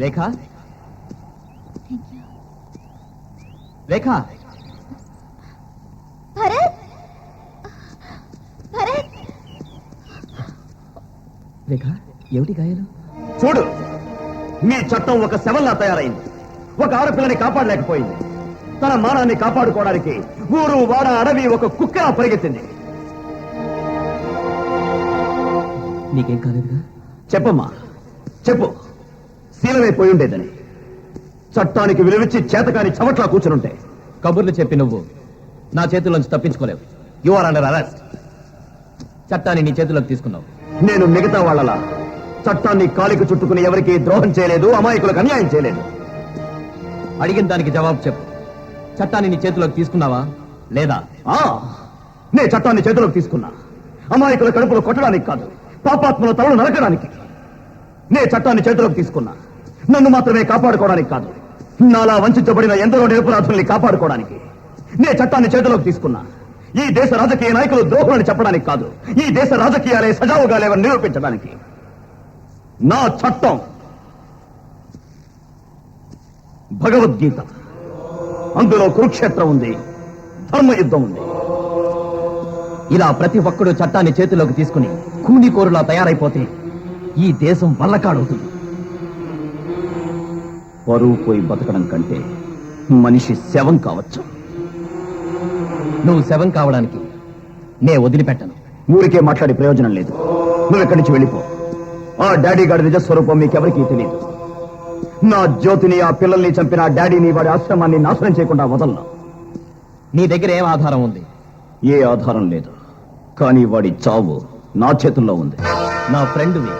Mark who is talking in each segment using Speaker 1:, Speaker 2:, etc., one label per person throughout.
Speaker 1: రేఖ? రేఖ?
Speaker 2: భరత్? భరత్?
Speaker 1: రేఖ ఏమిటి గాయాలు?
Speaker 3: చూడు మీ చట్టం ఒక శవంలా తయారైంది. ఒక ఆడపిల్లని కాపాడలేకపోయింది. తన మానాన్ని కాపాడుకోవడానికి ఊరు వాడ అడవి ఒక కుక్కలా పరిగెత్తింది.
Speaker 1: నీకేం కాలేదుగా?
Speaker 3: చెప్పమ్మా చెప్పు. శీలమైపోయి ఉండేదని. చట్టానికి విలువిచ్చి చేతకాని చవట్లా కూర్చునుంటే.
Speaker 1: కబుర్లు చెప్పి నువ్వు. నా చేతుల్లోంచి తప్పించుకోలేవు. యు ఆర్ అండర్ అరెస్ట్ చట్టాన్ని నీ చేతిలోకి తీసుకున్నావు.
Speaker 3: నేను మిగతా వాళ్ళలా. చట్టాన్ని కాలికి చుట్టుకుని ఎవరికి ద్రోహం చేయలేదు అమాయకులకు అన్యాయం చేయలేదు.
Speaker 1: అడిగిన దానికి జవాబు చెప్పు. చట్టాన్ని నీ చేతిలోకి తీసుకున్నావా? లేదా?
Speaker 3: ఆ నే చట్టాన్ని చేతిలోకి తీసుకున్నా. అమాయకుల కడుపులో కొట్టడానికి కాదు పాపాత్మల తలలు నరకడానికి. నే చట్టాన్ని చేతిలోకి తీసుకున్నా. నన్ను మాత్రమే కాపాడుకోవడానికి కాదు. నాలా వంచబడిన ఎందరో నిరపరాధుల్ని కాపాడుకోవడానికి. నే చట్టాన్ని చేతిలోకి తీసుకున్నా. ఈ దేశ రాజకీయ నాయకులు ద్రోహులని చెప్పడానికి కాదు. ఈ దేశ రాజకీయాలే సజావుగా లేవని నిరూపించడానికి. నా చట్టం. భగవద్గీత. అందులో కురుక్షేత్రం ఉంది. ధర్మయుద్ధం ఉంది.
Speaker 1: ఇలా ప్రతి ఒక్కడు చట్టాన్ని చేతిలోకి తీసుకుని కూనికోరులా తయారైపోతే ఈ దేశం వల్లకాడవుతుంది.
Speaker 3: పరువు పోయి బతకడం కంటే మనిషి శవం కావచ్చు.
Speaker 1: నువ్వు శవం కావడానికి నే వదిలిపెట్టను.
Speaker 3: ఊరికే మాట్లాడే ప్రయోజనం లేదు. నువ్వు ఇక్కడి నుంచి వెళ్ళిపో. ఆ డాడీ గారి నిజస్వరూపం మీకెవరికీ తెలియదు. నా జ్యోతిని ఆ పిల్లల్ని చంపిన డాడీని వాడి ఆశ్రమాన్ని నాశనం చేయకుండా వదలను.
Speaker 1: నీ దగ్గర ఏం ఆధారం ఉంది?
Speaker 3: ఏ ఆధారం లేదు. కానీ వాడి చావు నా చేతుల్లో ఉంది.
Speaker 1: నా ఫ్రెండ్వి.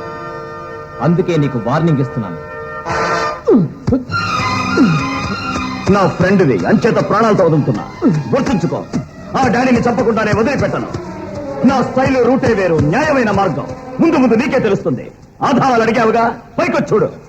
Speaker 1: అందుకే నీకు వార్నింగ్ ఇస్తున్నాను.
Speaker 3: నా ఫ్రెండ్వి అంచేత ప్రాణాలతో వదులుతున్నా. గుర్తుంచుకో ఆ డాడీని చంపకుండానే వదిలిపెట్టను. నా స్టైల్ రూటే వేరు న్యాయమైన మార్గం. ముందు ముందు నీకే తెలుస్తుంది. ఆధారాలు అడిగావుగా? పైకొచ్చుడు. చూడు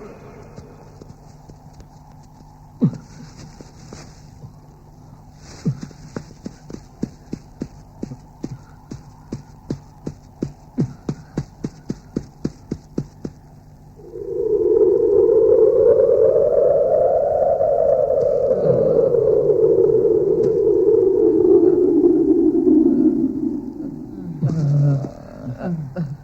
Speaker 3: uh, uh.